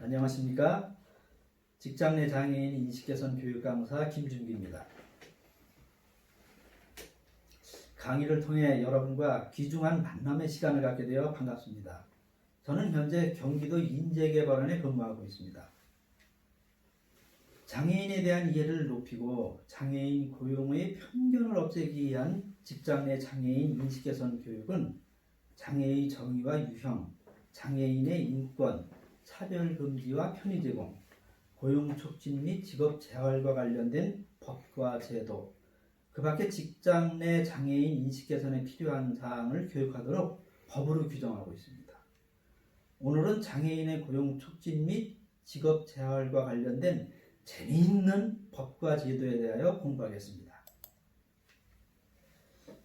안녕하십니까? 직장 내 장애인 인식 개선 교육 강사 김준기입니다. 강의를 통해 여러분과 귀중한 만남의 시간을 갖게 되어 반갑습니다. 저는 현재 경기도 인재개발원에 근무하고 있습니다. 장애인에 대한 이해를 높이고 장애인 고용의 편견을 없애기 위한 직장 내 장애인 인식 개선 교육은 장애의 정의와 유형, 장애인의 인권, 차별 금지와 편의 제공, 고용 촉진 및 직업 재활과 관련된 법과 제도, 그 밖에 직장 내 장애인 인식 개선에 필요한 사항을 교육하도록 법으로 규정하고 있습니다. 오늘은 장애인의 고용 촉진 및 직업 재활과 관련된 재미있는 법과 제도에 대하여 공부하겠습니다.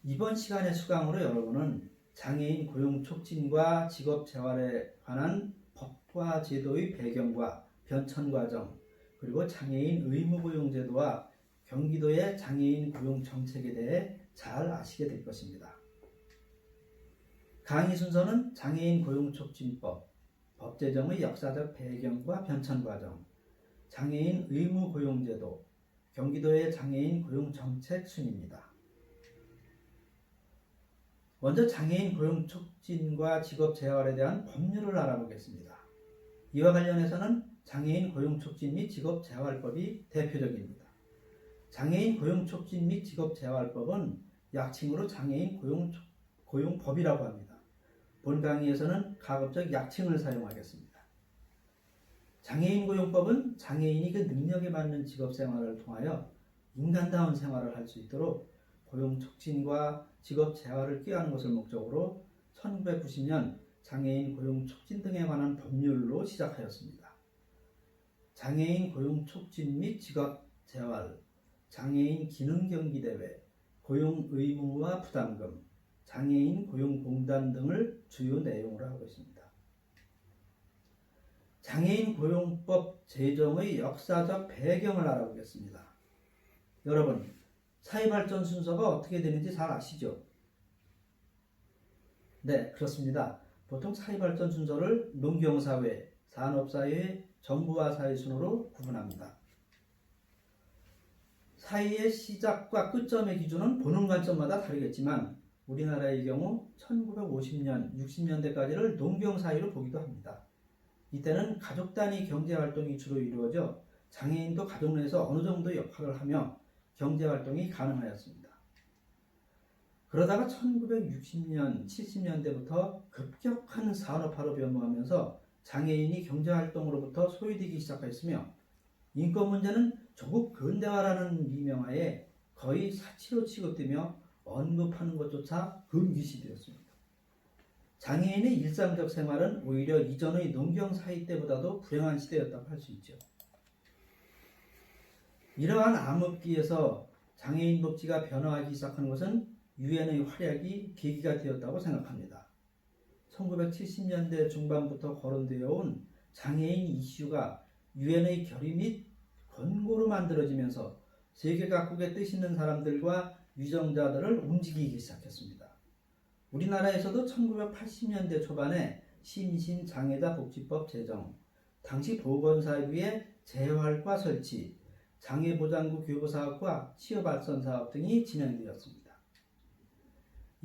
이번 시간의 수강으로 여러분은 장애인 고용 촉진과 직업 재활에 관한 법과 제도의 배경과 변천 과정, 그리고 장애인 의무 고용 제도와 경기도의 장애인 고용 정책에 대해 잘 아시게 될 것입니다. 강의 순서는 장애인 고용 촉진법, 법 제정의 역사적 배경과 변천 과정, 장애인 의무 고용 제도, 경기도의 장애인 고용 정책 순입니다. 먼저 장애인 고용 촉진과 직업 재활에 대한 법률을 알아보겠습니다. 이와 관련해서는 장애인 고용 촉진 및 직업 재활법이 대표적입니다. 장애인 고용 촉진 및 직업 재활법은 약칭으로 장애인 고용 고용법이라고 합니다. 본 강의에서는 가급적 약칭을 사용하겠습니다. 장애인 고용법은 장애인이 그 능력에 맞는 직업 생활을 통하여 인간다운 생활을 할 수 있도록 고용 촉진과 직업 재활을 꾀하는 것을 목적으로 1990년 장애인 고용 촉진 등에 관한 법률로 시작하였습니다. 장애인 고용 촉진 및 직업 재활, 장애인 기능 경기 대회, 고용 의무와 부담금, 장애인 고용 공단 등을 주요 내용으로 하고 있습니다. 장애인 고용법 제정의 역사적 배경을 알아보겠습니다. 여러분, 사회발전 순서가 어떻게 되는지 잘 아시죠? 네, 그렇습니다. 보통 사회발전 순서를 농경사회, 산업사회, 정부화사회 순으로 구분합니다. 사회의 시작과 끝점의 기준은 보는 관점마다 다르겠지만 우리나라의 경우 1950년, 60년대까지를 농경사회로 보기도 합니다. 이때는 가족 단위 경제활동이 주로 이루어져 장애인도 가족 내에서 어느 정도 역할을 하며 경제활동이 가능하였습니다. 그러다가 1960년, 70년대부터 급격한 산업화로 변모하면서 장애인이 경제활동으로부터 소외되기 시작하였으며 인권 문제는 조국 근대화라는 미명하에 거의 사치로 취급되며 언급하는 것조차 금기시 되었습니다. 장애인의 일상적 생활은 오히려 이전의 농경 사회 때보다도 불행한 시대였다고 할 수 있죠. 이러한 암흑기에서 장애인 복지가 변화하기 시작한 것은 유엔의 활약이 계기가 되었다고 생각합니다. 1970년대 중반부터 거론되어 온 장애인 이슈가 유엔의 결의 및 권고로 만들어지면서 세계 각국의 뜻 있는 사람들과 유정자들을 움직이기 시작했습니다. 우리나라에서도 1980년대 초반에 심신장애자 복지법 제정, 당시 보건사회부의 재활과 설치, 장애보장구 교부사업과 취업발전사업 등이 진행되었습니다.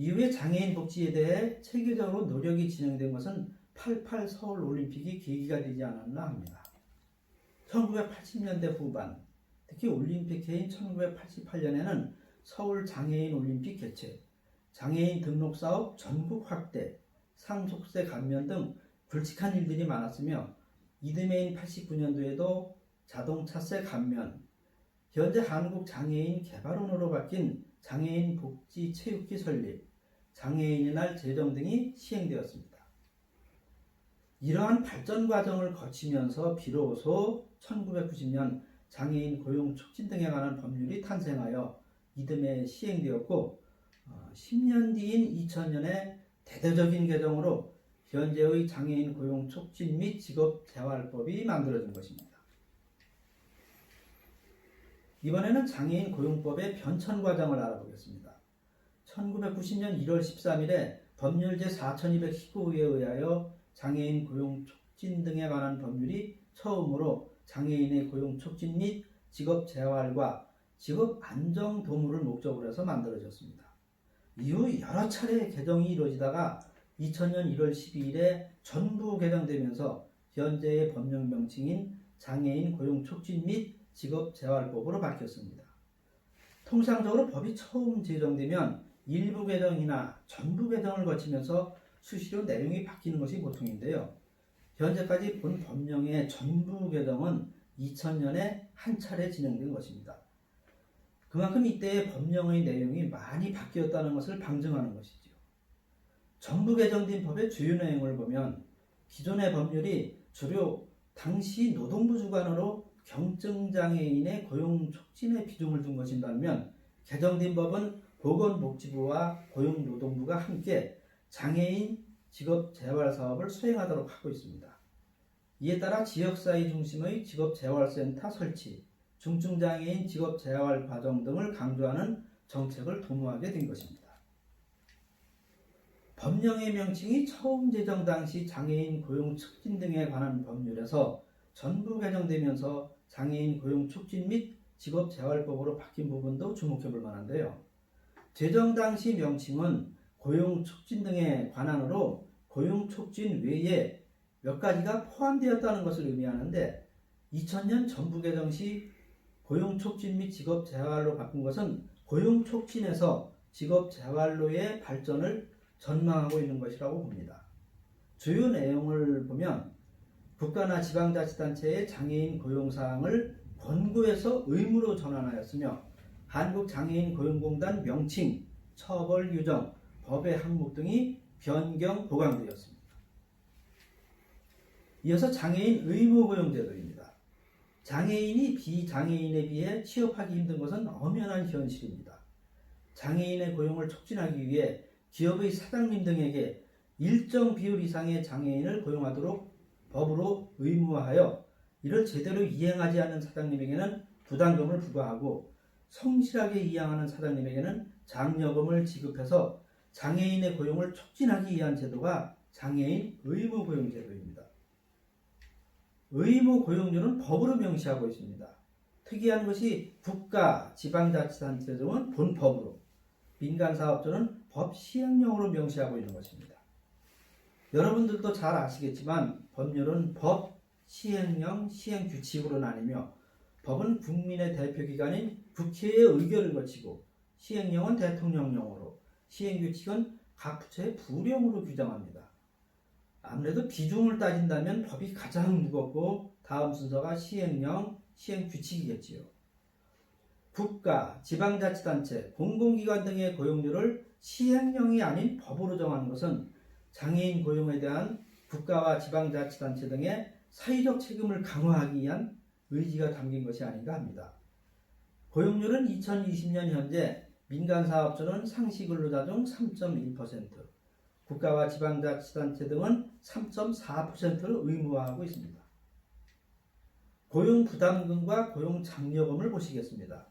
이후에 장애인 복지에 대해 체계적으로 노력이 진행된 것은 88 서울 올림픽이 계기가 되지 않았나 합니다. 1980년대 후반, 특히 올림픽 해인 1988년에는 서울 장애인 올림픽 개최, 장애인 등록 사업 전국 확대, 상속세 감면 등 굵직한 일들이 많았으며 이듬해인 89년도에도 자동차세 감면, 현재 한국 장애인 개발원으로 바뀐 장애인 복지 체육기 설립, 장애인의 날 제정 등이 시행되었습니다. 이러한 발전 과정을 거치면서 비로소 1990년 장애인 고용 촉진 등에 관한 법률이 탄생하여 이듬해 시행되었고 10년 뒤인 2000년에 대대적인 개정으로 현재의 장애인 고용 촉진 및 직업 재활법이 만들어진 것입니다. 이번에는 장애인 고용법의 변천 과정을 알아보겠습니다. 1990년 1월 13일에 법률 제4219호에 의하여 장애인 고용 촉진 등에 관한 법률이 처음으로 장애인의 고용 촉진 및 직업 재활과 직업 안정 도모를 목적으로 해서 만들어졌습니다. 이후 여러 차례 개정이 이루어지다가 2000년 1월 12일에 전부 개정되면서 현재의 법령 명칭인 장애인 고용 촉진 및 직업 재활법으로 바뀌었습니다. 통상적으로 법이 처음 제정되면 일부 개정이나 전부 개정을 거치면서 수시로 내용이 바뀌는 것이 보통인데요. 현재까지 본 법령의 전부 개정은 2000년에 한 차례 진행된 것입니다. 그만큼 이때의 법령의 내용이 많이 바뀌었다는 것을 방증하는 것이죠. 전부 개정된 법의 주요 내용을 보면 기존의 법률이 주로 당시 노동부 주관으로 경증장애인의 고용 촉진에 비중을 둔 것인다면 개정된 법은 보건복지부와 고용노동부가 함께 장애인 직업 재활 사업을 수행하도록 하고 있습니다. 이에 따라 지역사회 중심의 직업재활센터 설치, 중증장애인 직업재활 과정 등을 강조하는 정책을 도모하게 된 것입니다. 법령의 명칭이 처음 제정 당시 장애인 고용 촉진 등에 관한 법률에서 전부 개정되면서 장애인 고용 촉진 및 직업재활법으로 바뀐 부분도 주목해 볼 만한데요. 제정 당시 명칭은 고용 촉진 등에 관한으로 고용 촉진 외에 몇 가지가 포함되었다는 것을 의미하는데 2000년 전부 개정 시 고용 촉진 및 직업 재활로 바꾼 것은 고용 촉진에서 직업 재활로의 발전을 전망하고 있는 것이라고 봅니다. 주요 내용을 보면 국가나 지방자치단체의 장애인 고용 사항을 권고해서 의무로 전환하였으며 한국장애인 고용공단 명칭, 처벌 규정, 법의 항목 등이 변경 보강되었습니다. 이어서 장애인 의무 고용 제도입니다. 장애인이 비장애인에 비해 취업하기 힘든 것은 엄연한 현실입니다. 장애인의 고용을 촉진하기 위해 기업의 사장님 등에게 일정 비율 이상의 장애인을 고용하도록 법으로 의무화하여 이를 제대로 이행하지 않는 사장님에게는 부담금을 부과하고 성실하게 이행하는 사장님에게는 장려금을 지급해서 장애인의 고용을 촉진하기 위한 제도가 장애인 의무 고용 제도입니다. 의무 고용료는 법으로 명시하고 있습니다. 특이한 것이 국가, 지방자치단체 등은 본법으로, 민간사업자는 법 시행령으로 명시하고 있는 것입니다. 여러분들도 잘 아시겠지만 법률은 법, 시행령, 시행규칙으로 나뉘며 법은 국민의 대표기관인 국회의 의결을 거치고 시행령은 대통령령으로 시행규칙은 각 부처의 부령으로 규정합니다. 아무래도 비중을 따진다면 법이 가장 무겁고 다음 순서가 시행령, 시행규칙이겠지요. 국가, 지방자치단체, 공공기관 등의 고용료를 시행령이 아닌 법으로 정하는 것은 장애인 고용에 대한 국가와 지방자치단체 등의 사회적 책임을 강화하기 위한 의지가 담긴 것이 아닌가 합니다. 고용률은 2020년 현재 민간사업주는 상시근로자 중 3.1%, 국가와 지방자치단체 등은 3.4%를 의무화하고 있습니다. 고용부담금과 고용장려금을 보시겠습니다.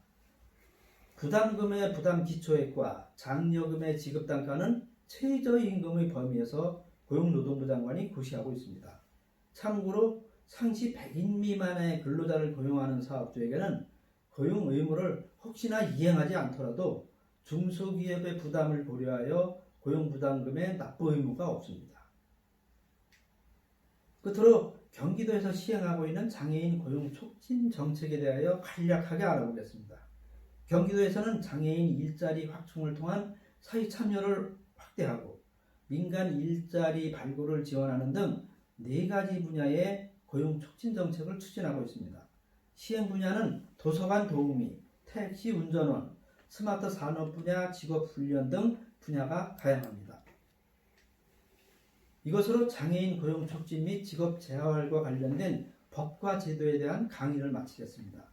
부담금의 부담기초액과 장려금의 지급단가는 최저임금의 범위에서 고용노동부 장관이 고시하고 있습니다. 참고로 상시 100인 미만의 근로자를 고용하는 사업주에게는 고용 의무를 혹시나 이행하지 않더라도 중소기업의 부담을 고려하여 고용부담금의 납부 의무가 없습니다. 끝으로 경기도에서 시행하고 있는 장애인 고용 촉진 정책에 대하여 간략하게 알아보겠습니다. 경기도에서는 장애인 일자리 확충을 통한 사회 참여를 확대하고 민간 일자리 발굴을 지원하는 등 네 가지 분야의 고용 촉진 정책을 추진하고 있습니다. 시행 분야는 도서관 도우미, 택시 운전원, 스마트 산업 분야 직업 훈련 등 분야가 다양합니다. 이것으로 장애인 고용 촉진 및 직업 재활과 관련된 법과 제도에 대한 강의를 마치겠습니다.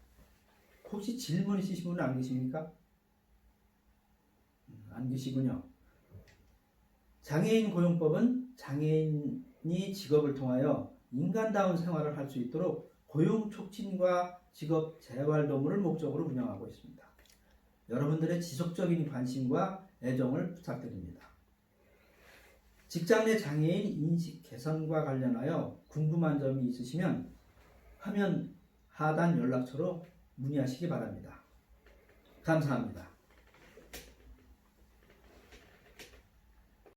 혹시 질문 있으신 분은 안 계십니까? 음, 안 계시군요. 장애인 고용법은 장애인이 직업을 통하여 인간다운 생활을 할 수 있도록 고용 촉진과 직업 재활 도모를 목적으로 운영하고 있습니다. 여러분들의 지속적인 관심과 애정을 부탁드립니다. 직장 내 장애인 인식 개선과 관련하여 궁금한 점이 있으시면 화면 하단 연락처로 문의하시기 바랍니다. 감사합니다.